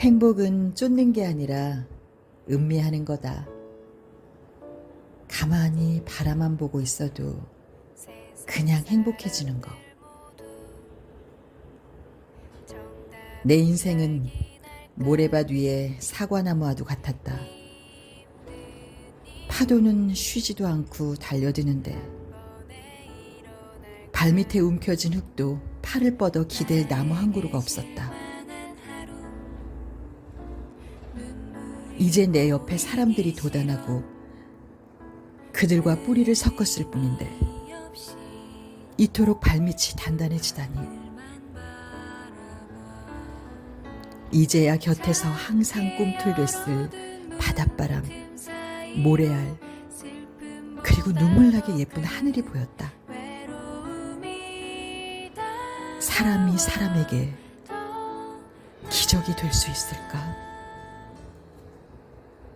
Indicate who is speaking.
Speaker 1: 행복은 쫓는 게 아니라 음미하는 거다. 가만히 바라만 보고 있어도 그냥 행복해지는 거. 내 인생은 모래밭 위에 사과나무와도 같았다. 파도는 쉬지도 않고 달려드는데 발밑에 움켜진 흙도 팔을 뻗어 기댈 나무 한 그루가 없었다. 이제 내 옆에 사람들이 도단하고 그들과 뿌리를 섞었을 뿐인데 이토록 발밑이 단단해지다니. 이제야 곁에서 항상 꿈틀댔을 바닷바람, 모래알, 그리고 눈물나게 예쁜 하늘이 보였다. 사람이 사람에게 기적이 될 수 있을까?